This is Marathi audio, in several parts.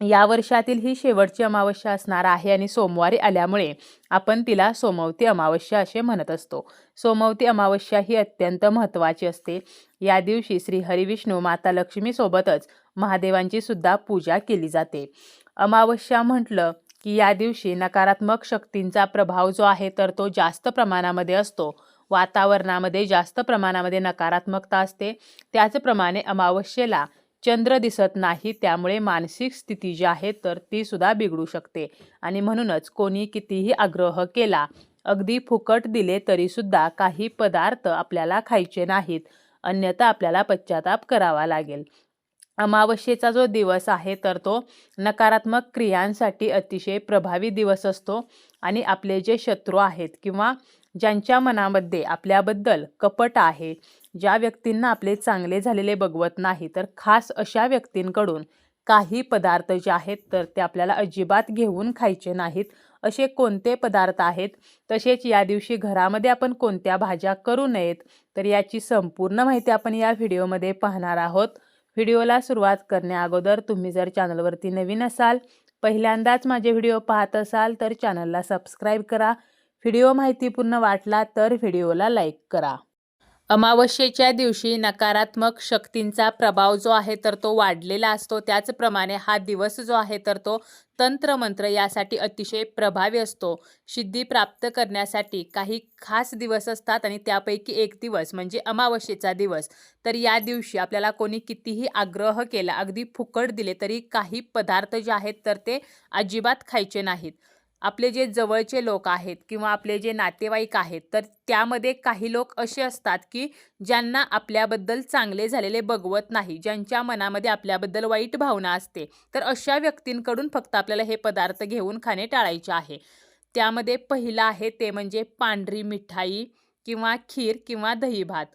या वर्षातील ही शेवटची अमावस्या असणार आहे आणि सोमवारी आल्यामुळे आपण तिला सोमवती अमावस्या असे म्हणत असतो. सोमवती अमावस्या ही अत्यंत महत्त्वाची असते. या दिवशी श्री हरिविष्णू माता लक्ष्मीसोबतच महादेवांची सुद्धा पूजा केली जाते. अमावस्या म्हटलं की या दिवशी नकारात्मक शक्तींचा प्रभाव जो आहे तर तो जास्त प्रमाणामध्ये असतो. वातावरणामध्ये जास्त प्रमाणामध्ये नकारात्मकता असते. त्याचप्रमाणे अमावस्येला चंद्र दिसत नाही त्यामुळे मानसिक स्थिती जी आहे तर ती सुद्धा बिघडू शकते. आणि म्हणूनच कोणी कितीही आग्रह केला अगदी फुकट दिले तरीसुद्धा काही पदार्थ आपल्याला खायचे नाहीत. अन्यथा आपल्याला पश्चाताप करावा लागेल. अमावस्येचा जो दिवस आहे तर तो नकारात्मक क्रियांसाठी अतिशय प्रभावी दिवस असतो. आणि आपले जे शत्रू आहेत किंवा ज्यांच्या मनामध्ये आपल्याबद्दल कपट आहे ज्या व्यक्तींना आपले चांगले झालेले बघवत नाही तर खास अशा व्यक्तींकडून काही पदार्थ जे आहेत तर ते आपल्याला अजिबात घेऊन खायचे नाहीत. असे कोणते पदार्थ आहेत? तसेच या दिवशी घरामध्ये आपण कोणत्या भाज्या करू नयेत? तर याची संपूर्ण माहिती आपण या व्हिडिओमध्ये पाहणार आहोत. व्हिडिओला सुरुवात करण्याअगोदर तुम्ही जर चॅनलवरती नवीन असाल पहिल्यांदाच माझे व्हिडिओ पाहत असाल तर चॅनलला सबस्क्राईब करा. व्हिडिओ माहितीपूर्ण वाटला तर व्हिडिओला लाईक करा. अमावस्येच्या दिवशी नकारात्मक शक्तींचा प्रभाव जो आहे तर तो वाढलेला असतो. त्याचप्रमाणे हा दिवस जो आहे तर तो तंत्रमंत्र यासाठी अतिशय प्रभावी असतो. सिद्धी प्राप्त करण्यासाठी काही खास दिवस असतात आणि त्यापैकी एक दिवस म्हणजे अमावस्येचा दिवस. तर या दिवशी आपल्याला कोणी कितीही आग्रह केला अगदी फुकट दिले तरी काही पदार्थ जे आहेत तर ते अजिबात खायचे नाहीत. आपले जे जवळचे लोक आहेत किंवा आपले जे नातेवाईक आहेत तर त्यामध्ये काही लोक असे असतात की ज्यांना आपल्याबद्दल चांगले झालेले बघवत नाही ज्यांच्या मनामध्ये आपल्याबद्दल वाईट भावना असते. तर अशा व्यक्तींकडून फक्त आपल्याला हे पदार्थ घेऊन खाणे टाळायचे आहे. त्यामध्ये पहिलं आहे ते म्हणजे पांढरी मिठाई किंवा खीर किंवा दही भात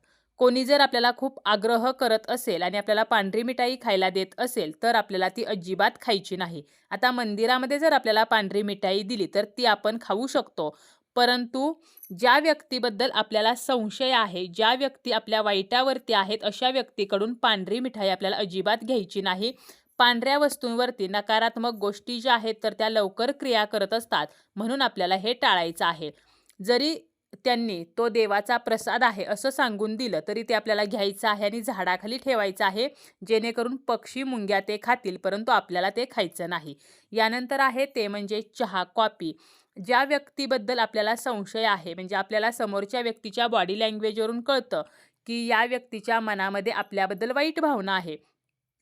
कोणी जर आपल्याला खूप आग्रह करत असेल आणि आपल्याला पांढरी मिठाई खायला देत असेल तर आपल्याला ती अजिबात खायची नाही. आता मंदिरामध्ये जर आपल्याला पांढरी मिठाई दिली तर ती आपण खाऊ शकतो. परंतु ज्या व्यक्तीबद्दल आपल्याला संशय आहे ज्या व्यक्ती आपल्या वाईटावरती आहेत अशा व्यक्तीकडून पांढरी मिठाई आपल्याला अजिबात घ्यायची नाही. पांढऱ्या वस्तूंवरती नकारात्मक गोष्टी ज्या आहेत तर त्या लवकर क्रिया करत असतात. म्हणून आपल्याला हे टाळायचं आहे. जरी त्यांनी तो देवाचा प्रसाद आहे असं सांगून दिलं. तरी ते आपल्याला घ्यायचं आहे आणि झाडाखाली ठेवायचं आहे जेणेकरून पक्षी मुंग्या ते खातील परंतु आपल्याला ते खायचं नाही. यानंतर आहे ते म्हणजे चहा कॉपी ज्या व्यक्तीबद्दल आपल्याला संशय आहे म्हणजे आपल्याला समोरच्या व्यक्तीच्या बॉडी लँग्वेजवरून कळतं की या व्यक्तीच्या मनामध्ये आपल्याबद्दल वाईट भावना आहे.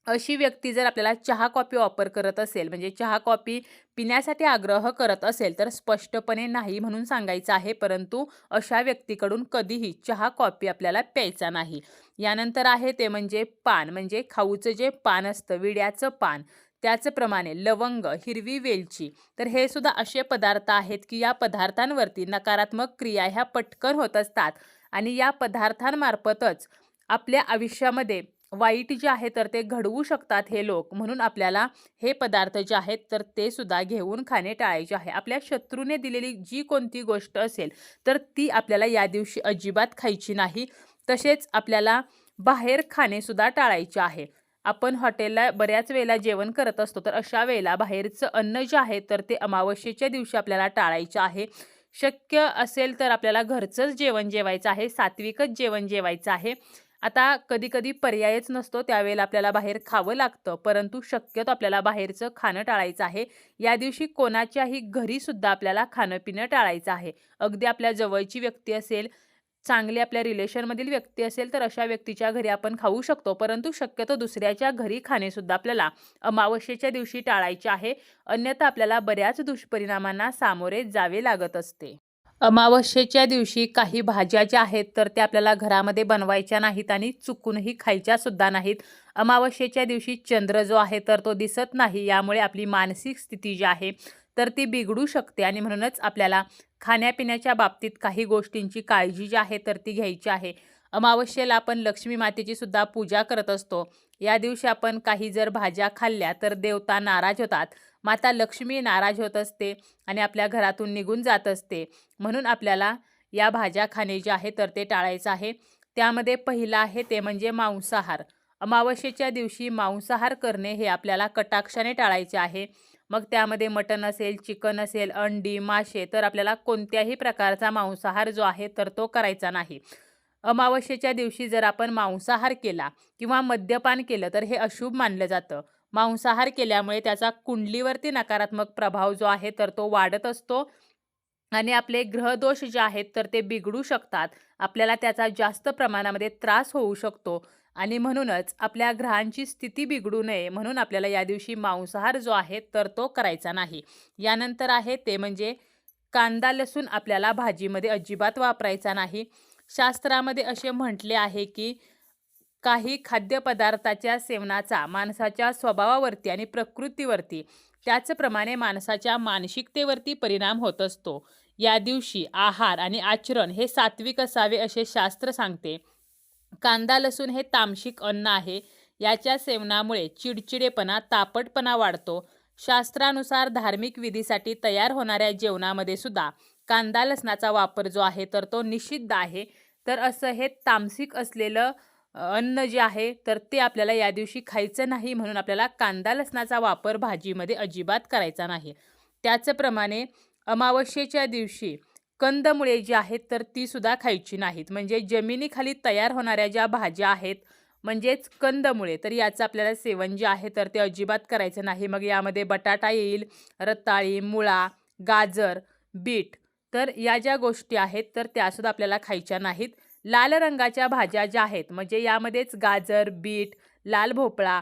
अशी व्यक्ती जर आपल्याला चहा कॉफी ऑफर करत असेल म्हणजे चहा कॉफी पिण्यासाठी आग्रह करत असेल तर स्पष्टपणे नाही म्हणून सांगायचं आहे. परंतु अशा व्यक्तीकडून कधीही चहा कॉफी आपल्याला प्यायचा नाही. यानंतर आहे ते म्हणजे पान म्हणजे खाऊचं जे पान असतं विड्याचं पान त्याचप्रमाणे लवंग हिरवी वेलची. तर हे सुद्धा असे पदार्थ आहेत की या पदार्थांवरती नकारात्मक क्रिया ह्या पटकन होत असतात आणि या पदार्थांमार्फतच आपल्या आयुष्यामध्ये वाईट जे आहे तर ते घडवू शकतात हे लोक. म्हणून आपल्याला हे पदार्थ जे आहेत तर ते सुद्धा घेऊन खाणे टाळायचे आहे. आपल्या शत्रूने दिलेली जी कोणती गोष्ट असेल तर ती आपल्याला या दिवशी अजिबात खायची नाही. तसेच आपल्याला बाहेर खाणेसुद्धा टाळायचे आहे. आपण हॉटेलला बऱ्याच वेळेला जेवण करत असतो तर अशा वेळेला बाहेरचं अन्न जे आहे तर ते अमावस्येच्या दिवशी आपल्याला टाळायचं आहे. शक्य असेल तर आपल्याला घरचंच जेवण जेवायचं आहे सात्विकच जेवण जेवायचं आहे. आता कधी कधी पर्यायच नसतो त्यावेळेला आपल्याला बाहेर खावं लागतं परंतु शक्यतो आपल्याला बाहेरचं खाणं टाळायचं आहे. या दिवशी कोणाच्याही घरीसुद्धा आपल्याला खाणं पिणं टाळायचं आहे. अगदी आपल्या जवळची व्यक्ती असेल चांगली आपल्या रिलेशनमधील व्यक्ती असेल तर अशा व्यक्तीच्या घरी आपण खाऊ शकतो परंतु शक्यतो दुसऱ्याच्या घरी खाणेसुद्धा आपल्याला अमावस्येच्या दिवशी टाळायचे आहे. अन्यथा आपल्याला बऱ्याच दुष्परिणामांना सामोरे जावे लागत असते. अमावस्येच्या दिवशी काही भाज्या ज्या आहेत तर त्या आपल्याला घरामध्ये बनवायच्या नाहीत आणि चुकूनही खायच्या सुद्धा नाहीत. अमावस्येच्या दिवशी चंद्र जो आहे तर तो दिसत नाही. यामुळे आपली मानसिक स्थिती जी आहे तर ती बिघडू शकते आणि म्हणूनच आपल्याला खाण्यापिण्याच्या बाबतीत काही गोष्टींची काळजी जी आहे तर ती घ्यायची आहे. अमावस्येला आपण लक्ष्मी मातेची सुद्धा पूजा करत असतो. या दिवशी आपण काही जर भाज्या खाल्ल्या तर देवता नाराज होतात. माता लक्ष्मी नाराज होत असते आणि आपल्या घरातून निघून जात असते. म्हणून आपल्याला या भाज्या खाणे जे आहे तर ते टाळायचं आहे. त्यामध्ये पहिलं आहे ते म्हणजे मांसाहार. अमावस्येच्या दिवशी मांसाहार करणे हे आपल्याला कटाक्षाने टाळायचे आहे. मग त्यामध्ये मटण असेल चिकन असेल अंडी मासे तर आपल्याला कोणत्याही प्रकारचा मांसाहार जो आहे तर तो करायचा नाही. अमावस्येच्या दिवशी जर आपण मांसाहार केला किंवा मद्यपान केलं तर हे अशुभ मानलं जातं. मांसाहार केल्यामुळे त्याचा कुंडलीवरती नकारात्मक प्रभाव जो आहे तर तो वाढत असतो आणि आपले ग्रहदोष जे आहेत तर ते बिघडू शकतात. आपल्याला त्याचा जास्त प्रमाणामध्ये त्रास होऊ शकतो आणि म्हणूनच आपल्या ग्रहांची स्थिती बिघडू नये म्हणून आपल्याला या दिवशी मांसाहार जो आहे तर तो करायचा नाही. यानंतर आहे ते म्हणजे कांदा लसूण आपल्याला भाजीमध्ये अजिबात वापरायचा नाही. शास्त्रामध्ये असे म्हटले आहे की काही खाद्यपदार्थाच्या सेवनाचा माणसाच्या स्वभावावरती आणि प्रकृतीवरती त्याचप्रमाणे माणसाच्या मानसिकतेवरती परिणाम होत असतो. या दिवशी आहार आणि आचरण हे सात्विक असावे असे शास्त्र सांगते. कांदा लसूण हे तामशिक अन्न आहे. याच्या सेवनामुळे चिडचिडेपणा तापटपणा वाढतो. शास्त्रानुसार धार्मिक विधीसाठी तयार होणाऱ्या जेवणामध्ये सुद्धा कांदा लसणाचा वापर जो आहे तर तो निषिद्ध आहे. तर असं हे तामसिक असलेलं अन्न जे आहे तर ते आपल्याला या दिवशी खायचं नाही म्हणून आपल्याला कांदा लसणाचा वापर भाजीमध्ये अजिबात करायचा नाही. त्याचप्रमाणे अमावस्येच्या दिवशी कंदमुळे जी आहेत तर ती सुद्धा खायची नाहीत. म्हणजे जमिनीखाली तयार होणाऱ्या ज्या भाज्या आहेत म्हणजेच कंदमुळे तर याचं आपल्याला सेवन जे आहे तर ते अजिबात करायचं नाही. मग यामध्ये बटाटा येईल रताळी मुळा गाजर बीट तर या ज्या गोष्टी आहेत तर त्यासुद्धा आपल्याला खायच्या नाहीत. लाल रंगाच्या भाज्या ज्या आहेत म्हणजे यामध्येच गाजर बीट लाल भोपळा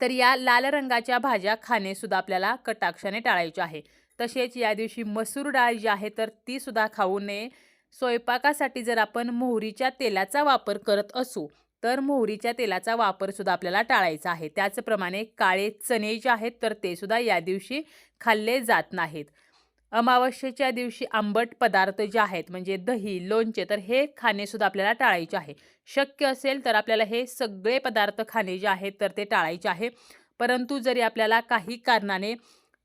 तर या लाल रंगाच्या भाज्या खाणेसुद्धा आपल्याला कटाक्षाने टाळायचे आहे. तसेच या दिवशी मसूर डाळ जी आहे तर ती सुद्धा खाऊ नये. स्वयंपाकासाठी जर आपण मोहरीच्या तेलाचा वापर करत असू तर मोहरीच्या तेलाचा वापरसुद्धा आपल्याला टाळायचा आहे. त्याचप्रमाणे काळे चणे जे आहेत तर ते सुद्धा या दिवशी खाल्ले जात नाहीत. अमावस्येच्या दिवशी आंबट पदार्थ जे आहेत म्हणजे दही लोणचे तर हे खाणेसुद्धा आपल्याला टाळायचे आहे. शक्य असेल तर आपल्याला हे सगळे पदार्थ खाणे जे आहेत तर ते टाळायचे आहे. परंतु जरी आपल्याला काही कारणाने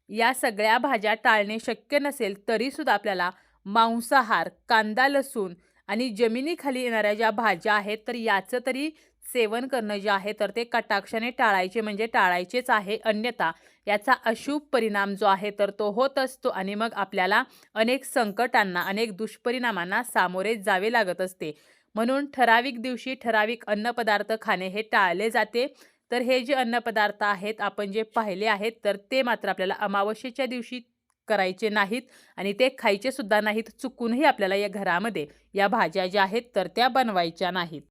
या सगळ्या भाज्या टाळणे शक्य नसेल तरीसुद्धा आपल्याला मांसाहार कांदा लसूण आणि जमिनीखाली येणाऱ्या ज्या भाज्या आहेत तर याचं तरी सेवन करणं जे आहे तर ते कटाक्षाने टाळायचे म्हणजे टाळायचेच आहे अन्यथा. याचा अशुभ परिणाम जो आहे तर तो होत असतो आणि मग आपल्याला अनेक संकटांना अनेक दुष्परिणामांना सामोरे जावे लागत असते. म्हणून ठराविक दिवशी ठराविक अन्नपदार्थ खाणे हे टाळले जाते. तर हे जे अन्नपदार्थ आहेत आपण जे पाहिले आहेत तर ते मात्र आपल्याला अमावस्येच्या दिवशी करायचे नाहीत आणि ते खायचे सुद्धा नाहीत चुकूनही आपल्याला या घरामध्ये या भाज्या ज्या आहेत तर त्या बनवायच्या नाहीत.